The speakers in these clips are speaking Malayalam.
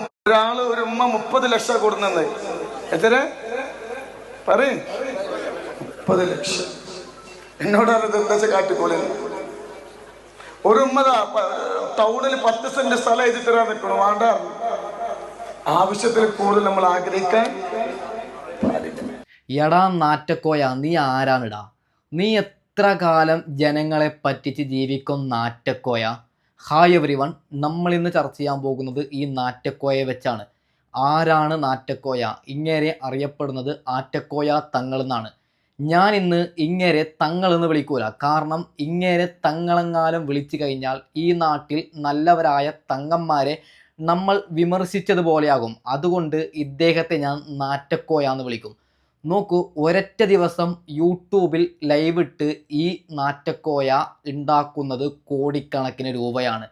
ഒരാൾ ഒരു ഉമ്മ മുപ്പത് ലക്ഷം കൊടുക്കുന്നത് എത്ര പറയും. മുപ്പത് ലക്ഷം. എന്നോടാണ് എന്താ വെച്ചാ കാട്ടിക്കോളി. ഒരു ഉമ്മതാ ടൗണിൽ പത്ത് സെന്റ് സ്ഥലം എഴുതി തരാൻ നിൽക്കണം വേണ്ട. ആവശ്യത്തിൽ കൂടുതൽ നമ്മൾ ആഗ്രഹിക്കാൻ എടാ നാറ്റക്കോയ നീ ആരാണിടാ നീ എത്ര കാലം ജനങ്ങളെ പറ്റിച്ച് ജീവിക്കും നാറ്റക്കോയ? ഹായ് എവറി വൺ നമ്മൾ ഇന്ന് ചർച്ച ചെയ്യാൻ പോകുന്നത് ഈ നാറ്റക്കോയെ വെച്ചാണ്. ആരാണ് നാറ്റക്കോയ? ഇങ്ങേരെ അറിയപ്പെടുന്നത് ആറ്റക്കോയ തങ്ങൾ എന്നാണ്. ഞാൻ ഇന്ന് ഇങ്ങേരെ തങ്ങൾ എന്ന് വിളിക്കൂല. കാരണം ഇങ്ങേരെ തങ്ങളെങ്ങാലും വിളിച്ചു കഴിഞ്ഞാൽ ഈ നാട്ടിൽ നല്ലവരായ തങ്ങന്മാരെ നമ്മൾ വിമർശിച്ചതുപോലെയാകും. അതുകൊണ്ട് ഇദ്ദേഹത്തെ ഞാൻ നാറ്റക്കോയ എന്ന് വിളിക്കും. നോക്കൂ ഒരറ്റ ദിവസം യൂട്യൂബിൽ ലൈവ് ഇട്ട് ഈ നാറ്റക്കോയ ഉണ്ടാക്കുന്നത് കോടിക്കണക്കിന് രൂപയാണ്.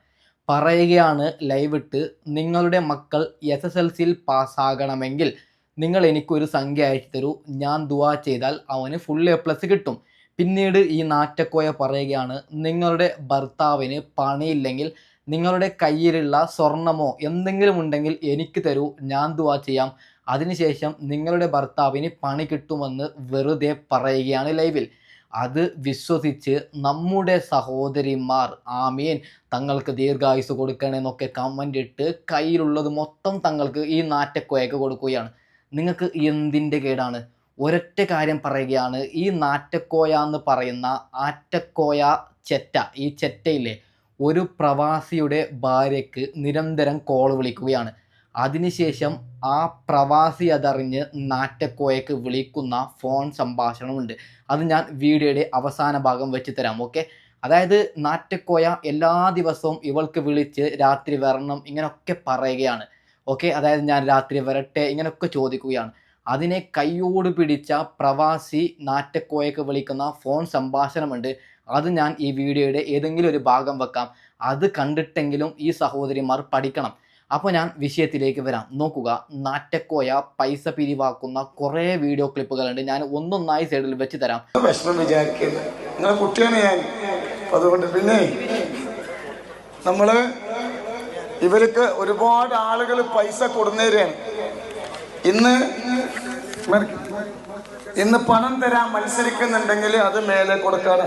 പറയുകയാണ് ലൈവ് ഇട്ട് നിങ്ങളുടെ മക്കൾ എസ് എസ് എൽ സിയിൽ പാസ്സാകണമെങ്കിൽ നിങ്ങൾ എനിക്കൊരു സംഖ്യ അയച്ചു തരൂ. ഞാൻ ദുവാ ചെയ്താൽ അവന് ഫുൾ എ പ്ലസ് കിട്ടും. പിന്നീട് ഈ നാറ്റക്കോയ പറയുകയാണ് നിങ്ങളുടെ ഭർത്താവിന് പണിയില്ലെങ്കിൽ നിങ്ങളുടെ കയ്യിലുള്ള സ്വർണമോ എന്തെങ്കിലും ഉണ്ടെങ്കിൽ എനിക്ക് തരൂ. ഞാൻ ദുവാ ചെയ്യാം. അതിനുശേഷം നിങ്ങളുടെ ഭർത്താവിന് പണി കിട്ടുമെന്ന് വെറുതെ പറയുകയാണ് ലൈവിൽ. അത് വിശ്വസിച്ച് നമ്മുടെ സഹോദരിമാർ ആമീൻ തങ്ങൾക്ക് ദീർഘായുസ് കൊടുക്കണമെന്നൊക്കെ കമന്റ് ഇട്ട് കയ്യിലുള്ളത് മൊത്തം തങ്ങൾക്ക് ഈ നാറ്റക്കോയൊക്കെ കൊടുക്കുകയാണ്. നിങ്ങൾക്ക് എന്തിന്റെ കേടാണ്? ഒരൊറ്റ കാര്യം പറയുകയാണ്. ഈ നാറ്റക്കോയ എന്ന് പറയുന്ന ആറ്റക്കോയ ചെറ്റ ഈ ചെറ്റയിലെ ഒരു പ്രവാസിയുടെ ഭാര്യയ്ക്ക് നിരന്തരം കോൾ വിളിക്കുകയാണ്. അതിനുശേഷം ആ പ്രവാസി അതറിഞ്ഞ് നാറ്റക്കോയക്ക് വിളിക്കുന്ന ഫോൺ സംഭാഷണമുണ്ട്. അത് ഞാൻ വീഡിയോയുടെ അവസാന ഭാഗം വെച്ച് തരാം ഓക്കെ അതായത് നാറ്റക്കോയ എല്ലാ ദിവസവും ഇവൾക്ക് വിളിച്ച് രാത്രി വരണം ഇങ്ങനെയൊക്കെ പറയുകയാണ് ഓക്കെ അതായത് ഞാൻ രാത്രി വരട്ടെ ഇങ്ങനെയൊക്കെ ചോദിക്കുകയാണ്. അതിനെ കൈയോട് പിടിച്ച പ്രവാസി നാറ്റക്കോയക്ക് വിളിക്കുന്ന ഫോൺ സംഭാഷണമുണ്ട്. അത് ഞാൻ ഈ വീഡിയോയുടെ ഏതെങ്കിലും ഒരു ഭാഗം വെക്കാം. അത് കണ്ടിട്ടെങ്കിലും ഈ സഹോദരിമാർ പഠിക്കണം. അപ്പോൾ ഞാൻ വിഷയത്തിലേക്ക് വരാം. നോക്കുക നാറ്റക്കോയ പൈസ പിരിവാക്കുന്ന കുറേ വീഡിയോ ക്ലിപ്പുകളുണ്ട് ഞാൻ ഒന്നൊന്നായി സൈഡിൽ വെച്ച് തരാം. വിഷമം വിചാരിക്കരുത്. നിങ്ങളെ കുട്ടിയാണ് ഞാൻ. അതുകൊണ്ട് പിന്നെ നമ്മൾ ഇവർക്ക് ഒരുപാട് ആളുകൾ പൈസ കൊടുന്നേരാണ്. ഇന്ന് ഇന്ന് പണം തരാൻ മത്സരിക്കുന്നുണ്ടെങ്കിൽ അത് മേലെ കൊടുക്കാറ്.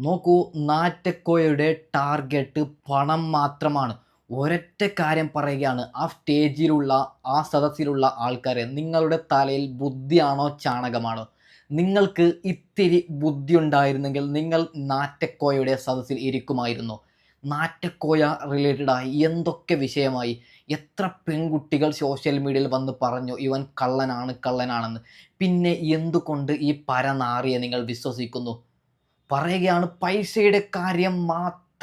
നോക്കൂ നാറ്റക്കോയുടെ ടാർഗറ്റ് പണം മാത്രമാണ്. ഒരൊറ്റ കാര്യം പറയുകയാണ്. ആ സ്റ്റേജിലുള്ള ആ സദസ്സിലുള്ള ആൾക്കാരെ നിങ്ങളുടെ തലയിൽ ബുദ്ധിയാണോ ചാണകമാണോ? നിങ്ങൾക്ക് ഇത്തിരി ബുദ്ധി ഉണ്ടായിരുന്നെങ്കിൽ നിങ്ങൾ നാറ്റക്കോയയുടെ സദസ്സിൽ ഇരിക്കുമായിരുന്നു. നാറ്റക്കോയ റിലേറ്റഡായി എന്തൊക്കെ വിഷയമായി? എത്ര പെൺകുട്ടികൾ സോഷ്യൽ മീഡിയയിൽ വന്ന് പറഞ്ഞു ഇവൻ കള്ളനാണ് കള്ളനാണെന്ന്. പിന്നെ എന്തുകൊണ്ട് ഈ പരനാറിയെ നിങ്ങൾ വിശ്വസിക്കുന്നു? പറയുകയാണ് പൈസയുടെ കാര്യം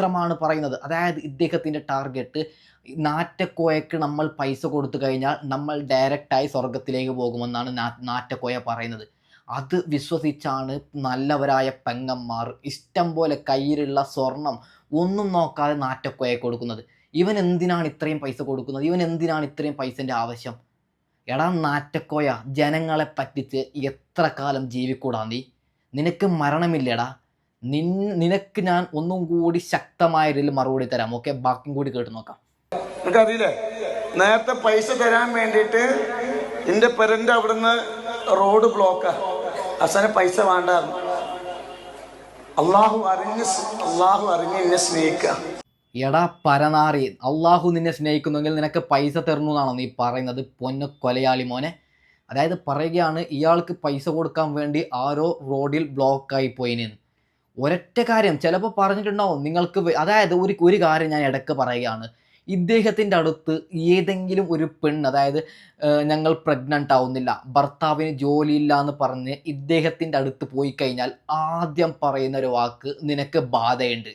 മാത്രമാണ് പറയുന്നത്. അതായത് ഇദ്ദേഹത്തിന്റെ ടാർഗറ്റ് നാറ്റക്കോയക്ക് നമ്മൾ പൈസ കൊടുത്തു കഴിഞ്ഞാൽ നമ്മൾ ഡയറക്റ്റായി സ്വർഗത്തിലേക്ക് പോകുമെന്നാണ് നാറ്റക്കോയ പറയുന്നത്. അത് വിശ്വസിച്ചാണ് നല്ലവരായ പെങ്ങന്മാർ ഇഷ്ടം പോലെ കയ്യിലുള്ള സ്വർണം ഒന്നും നോക്കാതെ നാറ്റക്കോയെ കൊടുക്കുന്നത്. ഇവൻ എന്തിനാണ് ഇത്രയും പൈസ കൊടുക്കുന്നത്? ഇവൻ എന്തിനാണ് ഇത്രയും പൈസന്റെ ആവശ്യം? എടാ നാറ്റക്കോയ ജനങ്ങളെ പറ്റിച്ച് എത്ര കാലം ജീവിക്കൂടാ നീ? നിനക്ക് മരണമില്ലടാ. നിൻ നിനക്ക് ഞാൻ ഒന്നും കൂടി ശക്തമായ രീതിയിൽ മറുപടി തരാം. ഓക്കെ ബാക്കിയും കൂടി കേട്ട് നോക്കാം. നിങ്ങൾക്ക് അറിയില്ലേ നേരത്തെ പൈസ തരാൻ വേണ്ടിയിട്ട് എന്റെ പെരന്റെ അവിടുന്ന് റോഡ് ബ്ലോക്കാ അവസാനം പൈസ വേണ്ട അള്ളാഹു അറിഞ്ഞ് അള്ളാഹു അറിഞ്ഞ് എന്നെ സ്നേഹിക്കുക എടാ പരനാറി അള്ളാഹു നിന്നെ സ്നേഹിക്കുന്നെങ്കിൽ നിനക്ക് പൈസ തരുന്നു എന്നാണോ നീ പറയുന്നത്? പൊന്ന കൊലയാളി മോനെ. അതായത് പറയുകയാണ് ഇയാൾക്ക് പൈസ കൊടുക്കാൻ വേണ്ടി ആരോ റോഡിൽ ബ്ലോക്കായി പോയിനെന്ന് ഒരൊറ്റ കാര്യം ചിലപ്പോൾ പറഞ്ഞിട്ടുണ്ടാവും. നിങ്ങൾക്ക് അതായത് ഒരു ഒരു കാര്യം ഞാൻ ഇടയ്ക്ക് പറയുകയാണ്. ഇദ്ദേഹത്തിന്റെ അടുത്ത് ഏതെങ്കിലും ഒരു പെണ്ണ് അതായത് ഞങ്ങൾ പ്രഗ്നന്റ് ആവുന്നില്ല ഭർത്താവിന് ജോലിയില്ല എന്ന് പറഞ്ഞ് ഇദ്ദേഹത്തിന്റെ അടുത്ത് പോയി കഴിഞ്ഞാൽ ആദ്യം പറയുന്ന ഒരു വാക്ക് നിനക്ക് ബാധയുണ്ട്.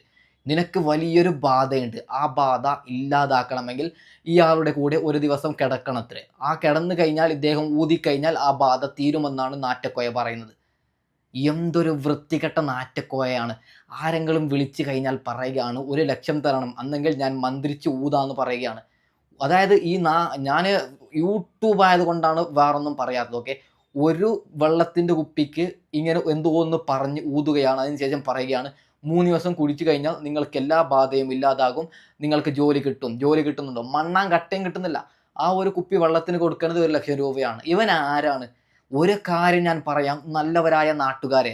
നിനക്ക് വലിയൊരു ബാധയുണ്ട്. ആ ബാധ ഇല്ലാതാക്കണമെങ്കിൽ ഇയാളുടെ കൂടെ ഒരു ദിവസം കിടക്കണത്രേ. ആ കിടന്നു കഴിഞ്ഞാൽ ഇദ്ദേഹം ഊതിക്കഴിഞ്ഞാൽ ആ ബാധ തീരുമെന്നാണ് നാറ്റക്കോയ പറയുന്നത്. എന്തൊരു വൃത്തികെട്ട നാറ്റക്കോയാണ് ആരെങ്കിലും വിളിച്ചു കഴിഞ്ഞാൽ പറയുകയാണ് ഒരു ലക്ഷം തരണം അന്നെങ്കിൽ ഞാൻ മന്ത്രിച്ച് ഊതാന്ന് പറയുകയാണ്. അതായത് ഈ നാ ഞാൻ യൂട്യൂബ് ആയതുകൊണ്ടാണ് വേറൊന്നും പറയാത്തത് ഓക്കെ? ഒരു വെള്ളത്തിന്റെ കുപ്പിക്ക് ഇങ്ങനെ എന്തോ ഒന്ന് പറഞ്ഞ് ഊതുകയാണ് അതിനുശേഷം പറയുകയാണ് മൂന്ന് ദിവസം കുടിച്ചു കഴിഞ്ഞാൽ നിങ്ങൾക്ക് എല്ലാ ബാധയും ഇല്ലാതാകും നിങ്ങൾക്ക് ജോലി കിട്ടും ജോലി കിട്ടുന്നുണ്ടോ? മണ്ണാൻ കട്ടയും കിട്ടുന്നില്ല. ആ ഒരു കുപ്പി വെള്ളത്തിന് കൊടുക്കുന്നത് ഒരു ലക്ഷം രൂപയാണ്. ഇവൻ ആരാണ്? ഒരു കാര്യം ഞാൻ പറയാം. നല്ലവരായ നാട്ടുകാരെ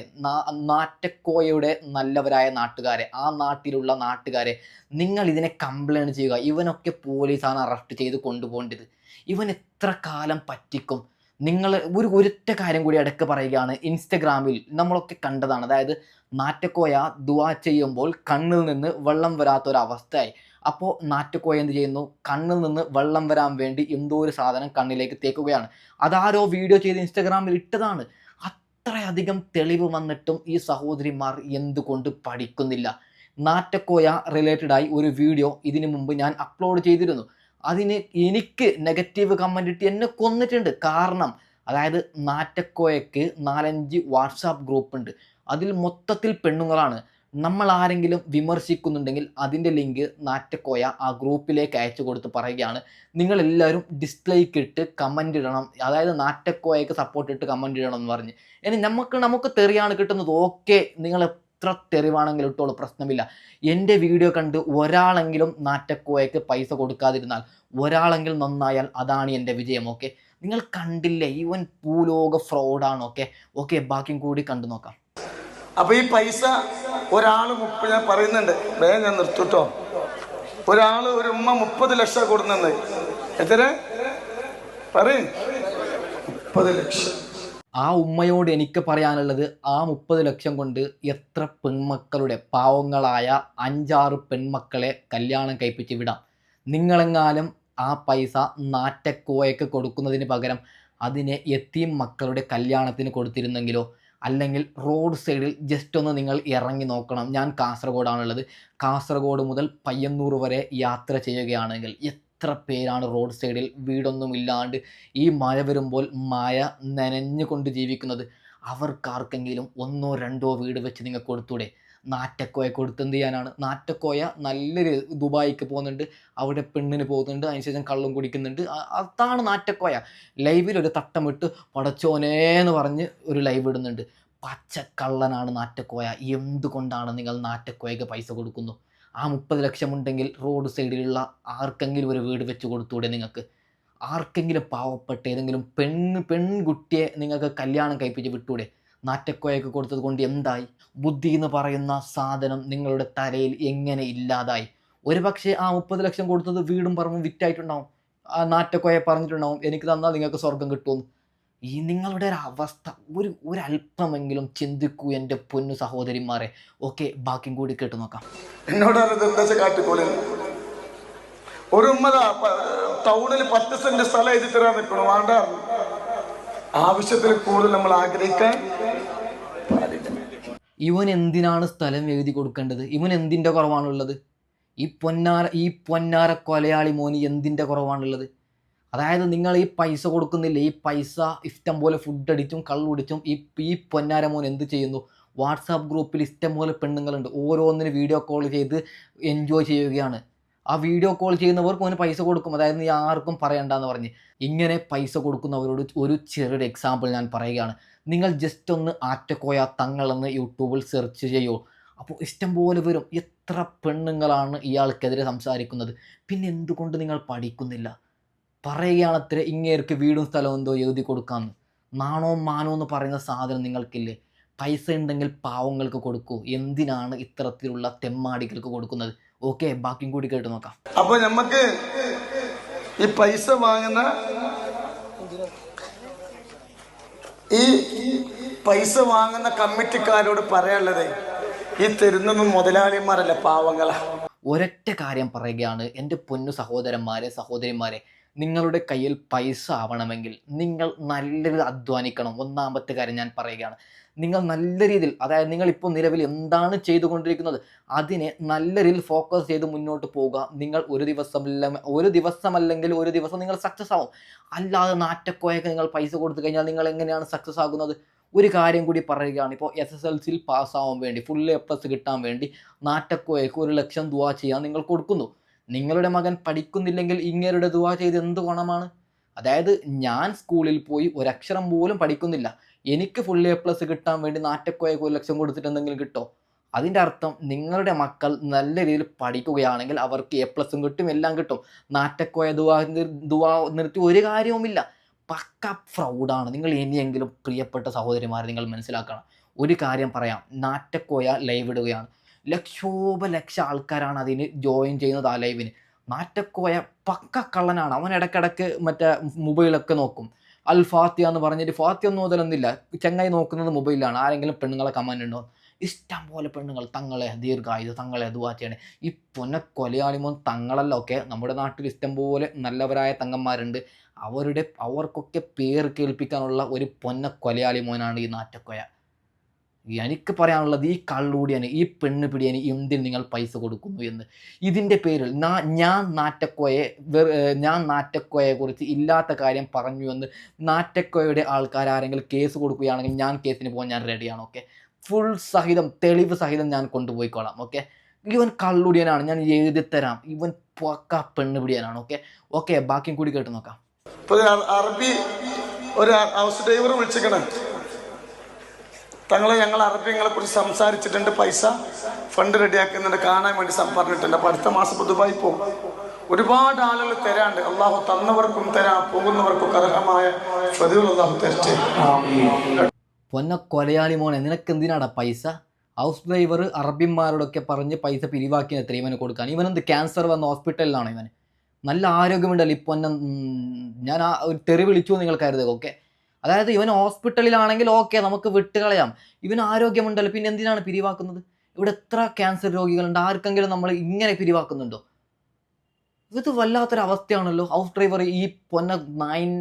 നാറ്റക്കോയയുടെ നല്ലവരായ നാട്ടുകാരെ ആ നാട്ടിലുള്ള നാട്ടുകാരെ നിങ്ങൾ ഇതിനെ കംപ്ലൈന്റ് ചെയ്യുക. ഇവനൊക്കെ പോലീസാണ് അറസ്റ്റ് ചെയ്ത് കൊണ്ടുപോകേണ്ടത്. ഇവൻ എത്ര കാലം പറ്റിക്കും? നിങ്ങൾ ഒരു ഒരൊറ്റ കാര്യം കൂടി ഇടയ്ക്ക് പറയുകയാണ്. ഇൻസ്റ്റഗ്രാമിൽ നമ്മളൊക്കെ കണ്ടതാണ്. അതായത് നാറ്റക്കോയ ദുവാ ചെയ്യുമ്പോൾ കണ്ണിൽ നിന്ന് വെള്ളം വരാത്തൊരവസ്ഥയായി. അപ്പോൾ നാറ്റക്കോയ എന്ത് ചെയ്യുന്നു? കണ്ണിൽ നിന്ന് വെള്ളം വരാൻ വേണ്ടി എന്തോ ഒരു സാധനം കണ്ണിലേക്ക് തേക്കുകയാണ്. അതാരോ വീഡിയോ ചെയ്ത് ഇൻസ്റ്റഗ്രാമിൽ ഇട്ടതാണ്. അത്രയധികം തെളിവ് വന്നിട്ടും ഈ സഹോദരിമാർ എന്തുകൊണ്ട് പഠിക്കുന്നില്ല? നാറ്റക്കോയ റിലേറ്റഡായി ഒരു വീഡിയോ ഇതിനു മുമ്പ് ഞാൻ അപ്ലോഡ് ചെയ്തിരുന്നു. അതിന് എനിക്ക് നെഗറ്റീവ് കമന്റ് ഇട്ട് എന്നെ കൊന്നിട്ടുണ്ട്. കാരണം അതായത് നാറ്റക്കോയക്ക് നാലഞ്ച് വാട്സാപ്പ് ഗ്രൂപ്പ് ഉണ്ട്. അതിൽ മൊത്തത്തിൽ പെണ്ണുങ്ങളാണ്. നമ്മൾ ആരെങ്കിലും വിമർശിക്കുന്നുണ്ടെങ്കിൽ അതിന്റെ ലിങ്ക് നാറ്റക്കോയ ആ ഗ്രൂപ്പിലേക്ക് അയച്ചു കൊടുത്ത് പറയുകയാണ്. നിങ്ങളെല്ലാവരും ഡിസ്ലൈക്ക് ഇട്ട് കമന്റ് ഇടണം. അതായത് നാറ്റക്കോയക്ക് സപ്പോർട്ട് ഇട്ട് കമന്റ് ഇടണം എന്ന് പറഞ്ഞ്. ഇനി നമുക്ക് നമുക്ക് തെറിയാണ് കിട്ടുന്നത്. ഓക്കെ നിങ്ങൾ എത്ര തെറിവാണെങ്കിലും ഇട്ടോളൂ പ്രശ്നമില്ല. എന്റെ വീഡിയോ കണ്ട് ഒരാളെങ്കിലും നാറ്റക്കോയക്ക് പൈസ കൊടുക്കാതിരുന്നാൽ ഒരാളെങ്കിലും നന്നായാൽ അതാണ് എന്റെ വിജയം ഓക്കെ? നിങ്ങൾ കണ്ടില്ലേ ഈവൻ ഭൂലോക ഫ്രോഡാണ് ഓക്കെ? ഓക്കെ ബാക്കിയും കൂടി കണ്ടു നോക്കാം. അപ്പൊ ഈ പൈസ ഒരാൾ മുപ്പ ഞാൻ പറയുന്നുണ്ട്. വേഗം ഞാൻ നിർത്തുട്ടോ. ഒരാൾ ഒരു ഉമ്മ മുപ്പത് ലക്ഷം കൊടുക്കുന്നത് എത്ര പറയും. മുപ്പത് ലക്ഷം. ആ ഉമ്മയോട് എനിക്ക് പറയാനുള്ളത് ആ മുപ്പത് ലക്ഷം കൊണ്ട് എത്ര പെൺമക്കളുടെ പാവങ്ങളായ അഞ്ചാറ് പെൺമക്കളെ കല്യാണം കഴിപ്പിച്ച് വിടാം. നിങ്ങളെങ്ങാലും ആ പൈസ നാറ്റക്കോയക്ക് കൊടുക്കുന്നതിന് പകരം അതിനെ എത്തിയും മക്കളുടെ കല്യാണത്തിന് കൊടുത്തിരുന്നെങ്കിലോ അല്ലെങ്കിൽ റോഡ് സൈഡിൽ ജസ്റ്റ് ഒന്ന് നിങ്ങൾ ഇറങ്ങി നോക്കണം. ഞാൻ കാസർഗോഡാണുള്ളത്. കാസർഗോഡ് മുതൽ പയ്യന്നൂർ വരെ യാത്ര ചെയ്യുകയാണെങ്കിൽ എത്ര പേരാണ് റോഡ് സൈഡിൽ വീടൊന്നും ഇല്ലാണ്ട് ഈ മഴ വരുമ്പോൾ മഴ നനഞ്ഞുകൊണ്ട് ജീവിക്കുന്നത്? അവർക്കാർക്കെങ്കിലും ഒന്നോ രണ്ടോ വീട് വെച്ച് നിങ്ങൾ കൊടുത്തൂടെ? നാറ്റക്കോയ കൊടുത്ത് എന്ത് ചെയ്യാനാണ്? നാറ്റക്കോയ നല്ലൊരു ദുബായിക്ക് പോകുന്നുണ്ട്. അവിടെ പെണ്ണിന് പോകുന്നുണ്ട്. അതിനുശേഷം കള്ളും കുടിക്കുന്നുണ്ട്. അതാണ് നാറ്റക്കോയ. ലൈവിൽ ഒരു തട്ടമിട്ട് പടച്ചോനേന്ന് പറഞ്ഞ് ഒരു ലൈവ് ഇടുന്നുണ്ട്. പച്ചക്കള്ളനാണ് നാറ്റക്കോയ. എന്തുകൊണ്ടാണ് നിങ്ങൾ നാറ്റക്കോയക്ക് പൈസ കൊടുക്കുന്നു? ആ മുപ്പത് ലക്ഷം ഉണ്ടെങ്കിൽ റോഡ് സൈഡിലുള്ള ആർക്കെങ്കിലും ഒരു വീട് വെച്ച് കൊടുത്തൂടെ നിങ്ങൾക്ക്? ആർക്കെങ്കിലും പാവപ്പെട്ട ഏതെങ്കിലും പെണ്ണ് പെൺകുട്ടിയെ നിങ്ങൾക്ക് കല്യാണം കഴിപ്പിച്ച് വിട്ടൂടെ? നാറ്റക്കോയൊക്കെ കൊടുത്തത് കൊണ്ട് എന്തായി? ബുദ്ധി എന്ന് പറയുന്ന സാധനം നിങ്ങളുടെ തലയിൽ എങ്ങനെ ഇല്ലാതായി? ഒരു പക്ഷേ ആ മുപ്പത് ലക്ഷം കൊടുത്തത് വീടും പറമ്പും വിറ്റായിട്ടുണ്ടാവും. ആ നാറ്റക്കോയെ പറഞ്ഞിട്ടുണ്ടാവും എനിക്ക് തന്നാൽ നിങ്ങൾക്ക് സ്വർഗം കിട്ടുമെന്ന്. ഈ നിങ്ങളുടെ ഒരു അവസ്ഥ ഒരു ഒരല്പമെങ്കിലും ചിന്തിക്കൂ എന്റെ പൊന്നു സഹോദരിമാരെ. ഓക്കെ ബാക്കിയും കൂടി കേട്ട് നോക്കാം. എന്നോട് ഒരു ടൗണിൽ പത്ത് സെന്റ് സ്ഥലം എഴുതി തരാൻ നിൽക്കണം. വേണ്ട. ആവശ്യത്തിൽ കൂടുതൽ നമ്മൾ ആഗ്രഹിക്കാൻ ഇവൻ എന്തിനാണ് സ്ഥലം എഴുതി കൊടുക്കേണ്ടത്? ഇവൻ എന്തിന്റെ കുറവാണുള്ളത്? ഈ പൊന്നാര ഈ പൊന്നാര കൊലയാളി മോന് എന്തിന്റെ കുറവാണുള്ളത്? അതായത് നിങ്ങൾ ഈ പൈസ കൊടുക്കുന്നില്ല? ഈ പൈസ ഇഷ്ടം പോലെ ഫുഡ് അടിച്ചും കള്ളുടിച്ചും ഈ ഈ പൊന്നാര മോൻ എന്ത് ചെയ്യുന്നു? വാട്സാപ്പ് ഗ്രൂപ്പിൽ ഇഷ്ടം പോലെ പെണ്ണുങ്ങളുണ്ട്. ഓരോന്നിന് വീഡിയോ കോൾ ചെയ്ത് എൻജോയ് ചെയ്യുകയാണ്. ആ വീഡിയോ കോൾ ചെയ്യുന്നവർക്ക് അവന് പൈസ കൊടുക്കും. അതായത് നീ ആർക്കും പറയണ്ടെന്ന് പറഞ്ഞ്. ഇങ്ങനെ പൈസ കൊടുക്കുന്നവരോട് ഒരു ചെറിയൊരു എക്സാമ്പിൾ ഞാൻ പറയുകയാണ്. നിങ്ങൾ ജസ്റ്റ് ഒന്ന് ആറ്റക്കോയ തങ്ങളെന്ന് യൂട്യൂബിൽ സെർച്ച് ചെയ്യൂ. അപ്പോൾ ഇഷ്ടം പോലെ വരും. എത്ര പെണ്ണുങ്ങളാണ് ഇയാൾക്കെതിരെ സംസാരിക്കുന്നത്. പിന്നെ എന്തുകൊണ്ട് നിങ്ങൾ പഠിക്കുന്നില്ല? പറയുകയാണത്ര ഇങ്ങേർക്ക് വീടും സ്ഥലവും എന്തോ എഴുതി കൊടുക്കാമെന്ന് നാണോ മാനോ എന്ന് പറയുന്ന സാധനം നിങ്ങൾക്കില്ലേ? പൈസ ഉണ്ടെങ്കിൽ പാവങ്ങൾക്ക് കൊടുക്കൂ. എന്തിനാണ് ഇത്തരത്തിലുള്ള തെമ്മാടികൾക്ക് കൊടുക്കുന്നത്? ഓക്കെ ബാക്കിയും കൂടി കേട്ട് നോക്കാം. അപ്പൊ നമുക്ക് ഈ പൈസ വാങ്ങുന്ന ഈ പൈസ വാങ്ങുന്ന കമ്മിറ്റിക്കാരോട് പറയാനുള്ളത് ഈ തരുന്നതും മുതലാളിമാരല്ല പാവങ്ങളാ. ഒരൊറ്റ കാര്യം പറയുകയാണ് എന്റെ പൊന്നു സഹോദരന്മാരെ സഹോദരിമാരെ. നിങ്ങളുടെ കയ്യിൽ പൈസ ആവണമെങ്കിൽ നിങ്ങൾ നല്ലൊരു അധ്വാനിക്കണം. ഒന്നാമത്തെ കാര്യം ഞാൻ പറയുകയാണ്. നിങ്ങൾ നല്ല രീതിയിൽ അതായത് നിങ്ങൾ ഇപ്പോൾ നിലവിൽ എന്താണ് ചെയ്തുകൊണ്ടിരിക്കുന്നത് അതിനെ നല്ല രീതിയിൽ ഫോക്കസ് ചെയ്ത് മുന്നോട്ട് പോവുക. നിങ്ങൾ ഒരു ദിവസം ഒരു ദിവസം അല്ലെങ്കിൽ ഒരു ദിവസം നിങ്ങൾ സക്സസ് ആവും. അല്ലാതെ നാറ്റക്കോയൊക്കെ നിങ്ങൾ പൈസ കൊടുത്തു കഴിഞ്ഞാൽ നിങ്ങൾ എങ്ങനെയാണ് സക്സസ് ആകുന്നത്? ഒരു കാര്യം കൂടി പറയുകയാണ്. ഇപ്പോൾ എസ് എസ് എൽ സിയിൽ പാസ്സാവാൻ വേണ്ടി ഫുൾ എ പ്ലസ് കിട്ടാൻ വേണ്ടി നാറ്റക്കോയക്ക് ഒരു ലക്ഷം ദുവാ ചെയ്യാൻ നിങ്ങൾ കൊടുക്കുന്നു. നിങ്ങളുടെ മകൻ പഠിക്കുന്നില്ലെങ്കിൽ ഇങ്ങരുടെ ദുവാ ചെയ്ത് എന്ത് ഗുണമാണ്? അതായത് ഞാൻ സ്കൂളിൽ പോയി ഒരക്ഷരം പോലും പഠിക്കുന്നില്ല. എനിക്ക് ഫുൾ എ പ്ലസ് കിട്ടാൻ വേണ്ടി നാറ്റക്കോയക്ക് ഒരു ലക്ഷം കൊടുത്തിട്ട് എന്തെങ്കിലും കിട്ടോ? അതിന്റെ അർത്ഥം നിങ്ങളുടെ മക്കൾ നല്ല രീതിയിൽ പഠിക്കുകയാണെങ്കിൽ അവർക്ക് എ പ്ലസും കിട്ടും എല്ലാം കിട്ടും. നാറ്റക്കോയ ദുവാ ദുവാ നിർത്തി ഒരു കാര്യവുമില്ല. പക്ക ഫ്രൗഡാണ് നിങ്ങൾ ഇനിയെങ്കിലും പ്രിയപ്പെട്ട സഹോദരിമാരെ നിങ്ങൾ മനസ്സിലാക്കണം. ഒരു കാര്യം പറയാം. നാറ്റക്കോയ ലൈവ് ഇടുകയാണ്. ലക്ഷോപ ലക്ഷ ആൾക്കാരാണ് അതിന് ജോയിൻ ചെയ്യുന്നത് ആ ലൈവിന് നാറ്റക്കോയ പക്ക കള്ളനാണ്. അവൻ ഇടയ്ക്കിടയ്ക്ക് മറ്റേ മൊബൈലൊക്കെ നോക്കും. അൽ ഫാത്തിയ എന്ന് പറഞ്ഞിട്ട് ഫാത്തിയ ഒന്നും മുതലൊന്നുമില്ല ചെങ്ങായി നോക്കുന്നത് മൊബൈലാണ് ആരെങ്കിലും പെണ്ണുങ്ങളെ കമാൻഡ് ഉണ്ടോ ഇഷ്ടം പോലെ പെണ്ണുങ്ങൾ തങ്ങളെ ദീർഘായുധ തങ്ങളെ ദുവാ ഈ പൊന്ന കൊലയാളിമോൻ തങ്ങളല്ലൊക്കെ നമ്മുടെ നാട്ടിൽ ഇഷ്ടം പോലെ നല്ലവരായ തങ്ങന്മാരുണ്ട്. അവരുടെ അവർക്കൊക്കെ പേർ കേൾപ്പിക്കാനുള്ള ഒരു പൊന്ന കൊലയാളി മോനാണ് ഈ നാറ്റക്കൊയ. എനിക്ക് പറയാനുള്ളത് ഈ കള്ളൂടിയന് ഈ പെണ്ണ് പിടിയന് എന്തിന് നിങ്ങൾ പൈസ കൊടുക്കുന്നു എന്ന്. ഇതിന്റെ പേരിൽ നാ- ഞാൻ നാറ്റക്കോയെ ഞാൻ നാറ്റക്കോയെ കുറിച്ച് ഇല്ലാത്ത കാര്യം പറഞ്ഞു എന്ന് നാറ്റക്കോയുടെ ആൾക്കാർ ആരെങ്കിലും കേസ് കൊടുക്കുകയാണെങ്കിൽ ഞാൻ കേസിന് പോകാൻ ഞാൻ റെഡിയാണ് ഓക്കെ ഫുൾ സഹിതം തെളിവ് സഹിതം ഞാൻ കൊണ്ടുപോയിക്കോളാം ഓക്കെ ഇവൻ കള്ളുടിയനാണ് ഞാൻ എഴുതി തരാം. ഇവൻ പക്ക പെണ്ണ് പിടിയാനാണ് ഓക്കെ ഓക്കെ ബാക്കിയും കൂടി കേട്ട് നോക്കാം. അറബി ഒരു ഹൗസ് ഡ്രൈവർ വിളിച്ചിക്കണ തങ്ങളെ ഞങ്ങൾ അറബി നിങ്ങളെ കുറിച്ച് സംസാരിച്ചിട്ടുണ്ട് പൈസ ഫണ്ട് റെഡിയാക്കുന്നുണ്ട് കാണാൻ വേണ്ടി പറഞ്ഞിട്ടുണ്ട്. അപ്പൊ അടുത്ത മാസം ദുബായി പോകും. ഒരുപാട് ആളുകൾ തരാണ്ട്. അള്ളാഹു തന്നവർക്കും തരാ. പോകുന്നവർക്കും അർഹമായ പ്രതികൾ പൊന്ന കൊലയാളി മോനെ നിനക്ക് എന്തിനാടാ പൈസ? ഹൗസ് ഡ്രൈവർ അറബിന്മാരോടൊക്കെ പറഞ്ഞ് പൈസ പിരിവാക്കി എത്ര ഇവന് കൊടുക്കാൻ. ഇവനെന്ത് ക്യാൻസർ വന്ന ഹോസ്പിറ്റലിലാണ് ഇവൻ നല്ല ആരോഗ്യമുണ്ടല്ലോ ഇപ്പൊ ഞാൻ ആ ഒരു തെറി വിളിച്ചു നിങ്ങൾ കരുതുക ഓക്കെ അതായത് ഇവൻ ഹോസ്പിറ്റലിലാണെങ്കിൽ ഓക്കെ നമുക്ക് വിട്ടുകളയാം ഇവൻ ആരോഗ്യമുണ്ടല്ലോ പിന്നെ എന്തിനാണ് പിരിവാക്കുന്നത്? ഇവിടെ എത്ര ക്യാൻസർ രോഗികളുണ്ട്? ആർക്കെങ്കിലും നമ്മൾ ഇങ്ങനെ പിരിവാക്കുന്നുണ്ടോ? ഇത് വല്ലാത്തൊരവസ്ഥയാണല്ലോ. ഹൗസ് ഡ്രൈവർ ഈ പൊന്ന നയൻ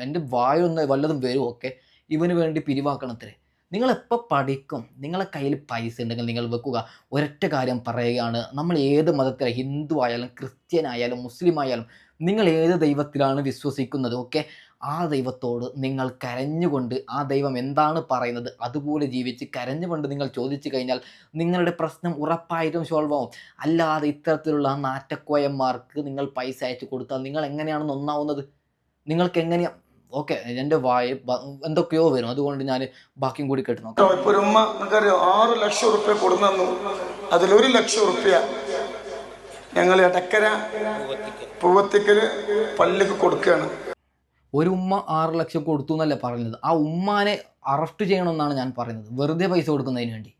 എന്റെ വായൊന്ന് വല്ലതും വരും ഓക്കെ? ഇവന് വേണ്ടി പിരിവാക്കണത്രേ. നിങ്ങൾ എപ്പോൾ പഠിക്കും? നിങ്ങളെ കയ്യിൽ പൈസ ഉണ്ടെങ്കിൽ നിങ്ങൾ വെക്കുക. ഒരൊറ്റ കാര്യം പറയുകയാണ്. നമ്മൾ ഏത് മതത്തിലെ ഹിന്ദു ആയാലും ക്രിസ്ത്യൻ ആയാലും മുസ്ലിം ആയാലും നിങ്ങൾ ഏത് ദൈവത്തിലാണ് വിശ്വസിക്കുന്നത്? ഓക്കെ? ആ ദൈവത്തോട് നിങ്ങൾ കരഞ്ഞുകൊണ്ട് ആ ദൈവം എന്താണ് പറയുന്നത്? അതുപോലെ ജീവിച്ച് കരഞ്ഞുകൊണ്ട് നിങ്ങൾ ചോദിച്ചു കഴിഞ്ഞാൽ നിങ്ങളുടെ പ്രശ്നം ഉറപ്പായിട്ടും സോൾവ് ആവും. അല്ലാതെ ഇത്തരത്തിലുള്ള നാറ്റക്കോയന്മാർക്ക് നിങ്ങൾ പൈസ അയച്ചു കൊടുത്താൽ നിങ്ങൾ എങ്ങനെയാണ് നന്നാവുന്നത് നിങ്ങൾക്ക് എങ്ങനെയാ? ഓക്കെ എന്റെ വായ എന്തൊക്കെയോ വരും. അതുകൊണ്ട് ഞാൻ ബാക്കിയും കൂടി കേട്ടു നോക്കാം. ഒരു ഉമ്മ നിങ്ങൾക്കറിയോ? ആറ് ലക്ഷം റുപ്യ കൊടുന്നു അതിലൊരു ലക്ഷം ഉറുപ്പ്യ ഞങ്ങൾ എടക്കര പൂവത്തിക്കൽ പള്ളിക്ക് കൊടുക്കുകയാണ്. ഒരു ഉമ്മ ആറ് ലക്ഷം കൊടുത്തു എന്നല്ല പറഞ്ഞത് ആ ഉമ്മാനെ അറസ്റ്റ് ചെയ്യണമെന്നാണ് ഞാൻ പറയുന്നത്. വെറുതെ പൈസ കൊടുക്കുന്നതിന് വേണ്ടി.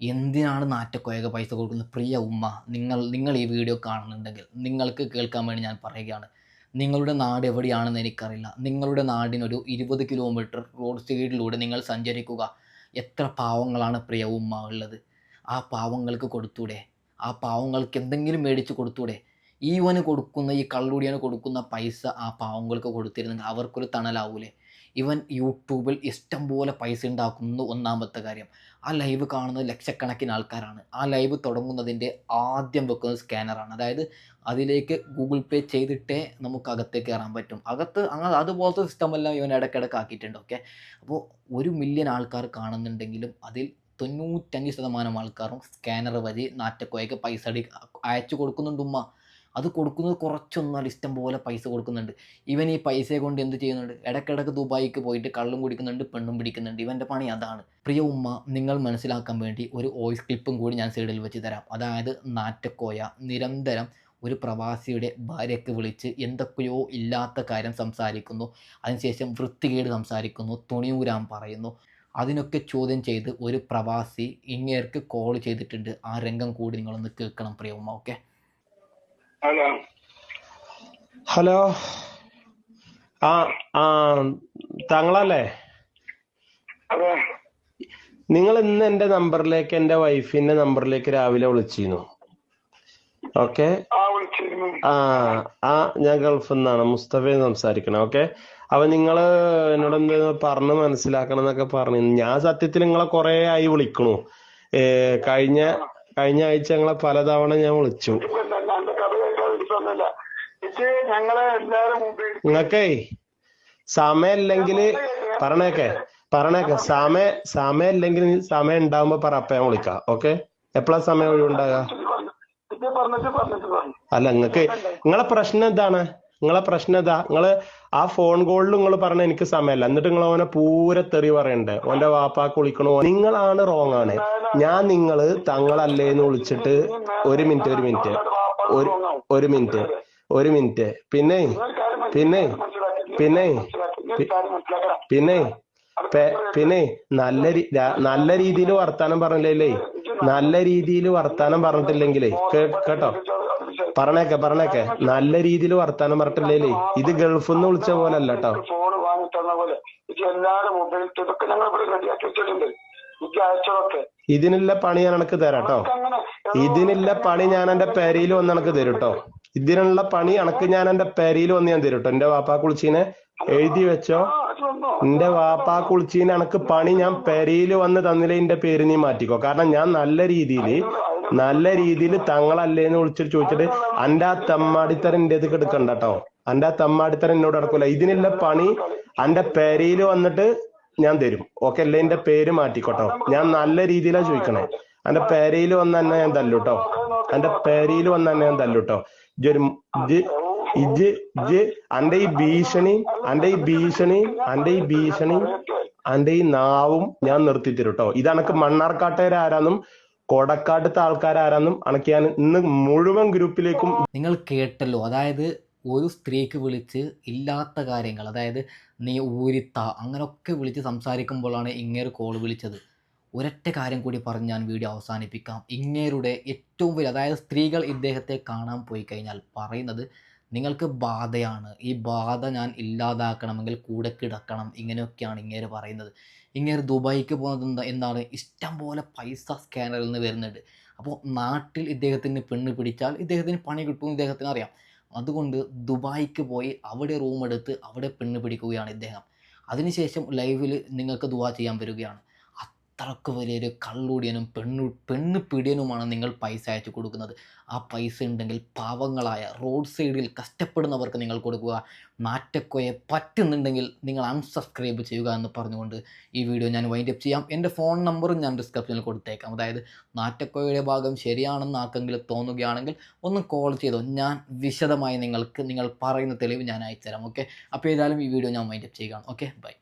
എന്തിനാണ് നാറ്റക്കോയൊക്കെ പൈസ കൊടുക്കുന്നത്? പ്രിയ ഉമ്മ നിങ്ങൾ നിങ്ങൾ ഈ വീഡിയോ കാണുന്നുണ്ടെങ്കിൽ നിങ്ങൾക്ക് കേൾക്കാൻ വേണ്ടി ഞാൻ പറയുകയാണ്. നിങ്ങളുടെ നാട് എവിടെയാണെന്ന് എനിക്കറിയില്ല. നിങ്ങളുടെ നാടിനൊരു ഇരുപത് കിലോമീറ്റർ റോഡ് സൈഡിലൂടെ നിങ്ങൾ സഞ്ചരിക്കുക. എത്ര പാവങ്ങളാണ് പ്രിയ ഉമ്മ ഉള്ളത്. ആ പാവങ്ങൾക്ക് കൊടുത്തൂടെ? ആ പാവങ്ങൾക്ക് എന്തെങ്കിലും മേടിച്ച് കൊടുത്തൂടെ? ഈ ഇവന് കൊടുക്കുന്ന ഈ കള്ളുടിയന് കൊടുക്കുന്ന പൈസ ആ പാവങ്ങൾക്ക് കൊടുത്തിരുന്നെങ്കിൽ അവർക്കൊരു തണലാവൂലേ? ഇവൻ യൂട്യൂബിൽ ഇഷ്ടം പോലെ പൈസ ഉണ്ടാക്കുന്നു ഒന്നാമത്തെ കാര്യം ആ ലൈവ് കാണുന്നത് ലക്ഷക്കണക്കിന് ആൾക്കാരാണ്. ആ ലൈവ് തുടങ്ങുന്നതിന്റെ ആദ്യം വെക്കുന്നത് സ്കാനറാണ് അതായത് അതിലേക്ക് ഗൂഗിൾ പേ ചെയ്തിട്ടേ നമുക്ക് അകത്തേക്ക് കയറാൻ പറ്റും. അകത്ത് അങ്ങനെ അതുപോലത്തെ സിസ്റ്റമെല്ലാം ഇവൻ ഇടയ്ക്കിടയ്ക്ക് ആക്കിയിട്ടുണ്ട് ഓക്കെ അപ്പോൾ ഒരു മില്യൺ ആൾക്കാർ കാണുന്നുണ്ടെങ്കിലും അതിൽ തൊണ്ണൂറ്റഞ്ച് ശതമാനം ആൾക്കാരും സ്കാനർ വഴി നാറ്റക്കോയൊക്കെ പൈസ അടി അയച്ചു കൊടുക്കുന്നുണ്ട് ഉമ്മ. അത് കൊടുക്കുന്നത് കുറച്ചൊന്നും ഇഷ്ടം പോലെ പൈസ കൊടുക്കുന്നുണ്ട്. ഇവൻ ഈ പൈസയെ കൊണ്ട് എന്ത് ചെയ്യുന്നുണ്ട്? ഇടയ്ക്കിടയ്ക്ക് ദുബായിക്ക് പോയിട്ട് കള്ളും കുടിക്കുന്നുണ്ട് പെണ്ണും പിടിക്കുന്നുണ്ട്. ഇവന്റെ പണി അതാണ്. പ്രിയ ഉമ്മ നിങ്ങൾ മനസ്സിലാക്കാൻ വേണ്ടി ഒരു വോയിസ് ക്ലിപ്പും കൂടി ഞാൻ സൈഡിൽ വെച്ച് തരാം. അതായത് നാറ്റക്കോയ നിരന്തരം ഒരു പ്രവാസിയുടെ ഭാര്യയ്ക്ക് വിളിച്ച് എന്തൊക്കെയോ ഇല്ലാത്ത കാര്യം സംസാരിക്കുന്നു. അതിനുശേഷം വൃത്തികേട് സംസാരിക്കുന്നു തുണിയൂരാൻ പറയുന്നു. അതിനൊക്കെ ചോദ്യം ചെയ്ത് ഒരു പ്രവാസി ഇങ്ങേർക്ക് കോൾ ചെയ്തിട്ടുണ്ട്. ആ രംഗം കൂടി നിങ്ങളൊന്ന് കേൾക്കണം പ്രിയമ്മ ഓക്കെ ഹലോ. ഹലോ. ആ ആ താങ്കളല്ലേ? നിങ്ങൾ ഇന്ന് എന്റെ നമ്പറിലേക്ക് എന്റെ വൈഫിന്റെ നമ്പറിലേക്ക് രാവിലെ വിളിച്ചിരുന്നു. ഓക്കെ? ആ ആ ഞാൻ ഗൾഫിൽ നിന്നാണ്. മുസ്തഫ സംസാരിക്കണം ഓക്കെ? അപ്പൊ നിങ്ങൾ എന്നോട് എന്ത് പറഞ്ഞ് മനസ്സിലാക്കണം എന്നൊക്കെ പറഞ്ഞു. ഞാൻ സത്യത്തിൽ നിങ്ങളെ കൊറേ ആയി വിളിക്കണു. ഏ, കഴിഞ്ഞ കഴിഞ്ഞ ആഴ്ച ഞങ്ങളെ പലതവണ ഞാൻ വിളിച്ചു. നിങ്ങക്കേ സമയമില്ലെങ്കിൽ പറഞ്ഞേക്കെ പറഞ്ഞേക്കെ സമയ സമയം ഇല്ലെങ്കിൽ സമയം ഉണ്ടാവുമ്പോ പറ അപ്പൊ ഞാൻ വിളിക്കാം. ഓക്കെ? എപ്പോഴാ സമയം ഒഴിവുണ്ടാകുക ഇത് പറഞ്ഞിട്ട് പറഞ്ഞിട്ട് പറഞ്ഞു അല്ല നിങ്ങക്ക് നിങ്ങളെ പ്രശ്നം എന്താണ്? നിങ്ങളെ പ്രശ്നം ഇതാ നിങ്ങൾ ആ ഫോൺ കോളിൽ നിങ്ങൾ പറഞ്ഞ എനിക്ക് സമയമല്ല എന്നിട്ട് നിങ്ങൾ ഓനെ പൂര തെറി പറയണ്ടേ? ഓന്റെ വാപ്പാ വിളിക്കണോ. നിങ്ങളാണ് റോങ് ആണ്. ഞാൻ നിങ്ങൾ തങ്ങളല്ലേന്ന് വിളിച്ചിട്ട് ഒരു മിനിറ്റ് ഒരു മിനിറ്റ് ഒരു ഒരു മിനിറ്റ് ഒരു മിനിറ്റ് പിന്നെ പിന്നെ പിന്നെ പിന്നെ പിന്നെ നല്ല നല്ല രീതിയിൽ വർത്താനം പറഞ്ഞില്ലേ നല്ല രീതിയിൽ വർത്താനം പറഞ്ഞിട്ടില്ലെങ്കിലേ. കേട്ടോ? പറഞ്ഞേക്കെ പറഞ്ഞേക്കെ. നല്ല രീതിയിൽ വർത്താനം പറഞ്ഞിട്ടില്ലേ ഇത് ഗൾഫിൽ നിന്ന് വിളിച്ച പോലെ അല്ല കേട്ടോ ഫോൺ വാങ്ങി തന്ന പോലെ. ഇത് എല്ലാവരും മൊബൈൽ ഇതൊക്കെ ഞങ്ങൾ ഇവിടെ റെഡിയാക്കി വെച്ചിട്ടുണ്ട്. എനിക്ക് അയച്ചതൊക്കെ. ഇതിനുള്ള പണി ഞാൻ എനിക്ക് തരാം കേട്ടോ. ഇതിനുള്ള പണി ഞാൻ എന്റെ പെരയിൽ വന്ന് എനിക്ക് തരും കേട്ടോ. ഇതിനുള്ള പണി എനക്ക് ഞാൻ എന്റെ പെരയിൽ വന്ന് ഞാൻ തരും കേട്ടോ. എന്റെ വാപ്പാ കുളിച്ചീനെ എഴുതി വെച്ചോ? എന്റെ വാപ്പാ കുളിച്ചീന് എനക്ക് പണി ഞാൻ പെരയിൽ വന്ന് തന്നില്ലേ എന്റെ പേര് നീ മാറ്റിക്കോ. കാരണം ഞാൻ നല്ല രീതിയിൽ നല്ല രീതിയിൽ തങ്ങളല്ലേന്ന് വിളിച്ചിട്ട് ചോദിച്ചിട്ട് അന്റെ ആ തമ്മാടിത്തരം എന്റെ ഇത് എടുക്കണ്ട കേട്ടോ അന്റെ ആ തമ്മാടിത്തരം എന്നോട് നടക്കൂല. ഇതിനുള്ള പണി അന്റെ പെരയിൽ വന്നിട്ട് ഞാൻ തരും. ഓക്കെ അല്ലേ? എന്റെ പേര് മാറ്റിക്കോട്ടോ. ഞാൻ നല്ല രീതിയിലാ ചോദിക്കണേ. അന്റെ പെരയിൽ വന്ന് തന്നെ ഞാൻ തല്ലു കേട്ടോ അന്റെ പെരയിൽ വന്ന് തന്നെ ഞാൻ തല്ലു കേട്ടോ ഇജ്ജ് ഇജ്ജ് അന്റെ ഈ ഭീഷണി അന്റെ ഈ ഭീഷണി അന്റെ ഈ ഭീഷണി അന്റെ ഈ നാവും ഞാൻ നിർത്തി തരും കേട്ടോ ഇത് അനക്ക് മണ്ണാർക്കാട്ടുകാരാരാന്നും കൊടക്കാട്ടത്തെ ആൾക്കാരാരാന്നും അനക്ക് ഞാൻ ഇന്ന് മുഴുവൻ ഗ്രൂപ്പിലേക്കും നിങ്ങൾ കേട്ടല്ലോ. അതായത് ഒരു സ്ത്രീക്ക് വിളിച്ച് ഇല്ലാത്ത കാര്യങ്ങൾ അതായത് നീ ഊരിത്ത അങ്ങനെയൊക്കെ വിളിച്ച് സംസാരിക്കുമ്പോഴാണ് ഇങ്ങേര് കോൾ വിളിച്ചത്. ഒരൊറ്റ കാര്യം കൂടി പറഞ്ഞ് ഞാൻ വീഡിയോ അവസാനിപ്പിക്കാം. ഇങ്ങേരുടെ ഏറ്റവും വലിയ അതായത് സ്ത്രീകൾ ഇദ്ദേഹത്തെ കാണാൻ പോയി കഴിഞ്ഞാൽ പറയുന്നത് നിങ്ങൾക്ക് ബാധയാണ്. ഈ ബാധ ഞാൻ ഇല്ലാതാക്കണമെങ്കിൽ കൂടെ കിടക്കണം. ഇങ്ങനെയൊക്കെയാണ് ഇങ്ങേര് പറയുന്നത്. ഇങ്ങേര് ദുബായിക്ക് പോകുന്നത് എന്താ? എന്താണ്? ഇഷ്ടം പോലെ പൈസ സ്കാനറിൽ നിന്ന് വരുന്നുണ്ട്. അപ്പോൾ നാട്ടിൽ ഇദ്ദേഹത്തിന് പെണ്ണ് പിടിച്ചാൽ ഇദ്ദേഹത്തിന് പണി കിട്ടും ഇദ്ദേഹത്തിന് അറിയാം. അതുകൊണ്ട് ദുബായിക്ക് പോയി അവിടെ റൂം എടുത്ത് അവിടെ പെണ്ണ് പിടിക്കുകയാണ് ഇദ്ദേഹം. അതിനുശേഷം ലൈവിൽ നിങ്ങൾക്ക് ദുവാ ചെയ്യാൻ വരികയാണ്. അത്രയ്ക്ക് വലിയൊരു കള്ളുടിയനും പെണ്ണു പെണ്ണ് പിടിയനുമാണ് നിങ്ങൾ പൈസ അയച്ചു കൊടുക്കുന്നത്. ആ പൈസ ഉണ്ടെങ്കിൽ പാവങ്ങളായ റോഡ് സൈഡിൽ കഷ്ടപ്പെടുന്നവർക്ക് നിങ്ങൾ കൊടുക്കുക. മാറ്റക്കോയെ പറ്റുന്നുണ്ടെങ്കിൽ നിങ്ങൾ അൺസബ്സ്ക്രൈബ് ചെയ്യുക എന്ന് പറഞ്ഞുകൊണ്ട് ഈ വീഡിയോ ഞാൻ വൈൻഡ് അപ്പ് ചെയ്യാം. എന്റെ ഫോൺ നമ്പറും ഞാൻ ഡിസ്ക്രിപ്ഷനിൽ കൊടുത്തേക്കാം. അതായത് മാറ്റക്കോയുടെ ഭാഗം ശരിയാണെന്ന് ആർക്കെങ്കിലും തോന്നുകയാണെങ്കിൽ ഒന്ന് കോൾ ചെയ്തോ. ഞാൻ വിശദമായി നിങ്ങൾക്ക് നിങ്ങൾ പറയുന്ന തെളിവ് ഞാൻ അയച്ചുതരാം. ഓക്കെ അപ്പോൾ ഏതായാലും ഈ വീഡിയോ ഞാൻ വൈൻഡ് അപ്പ് ചെയ്യുകയാണ്. Okay bye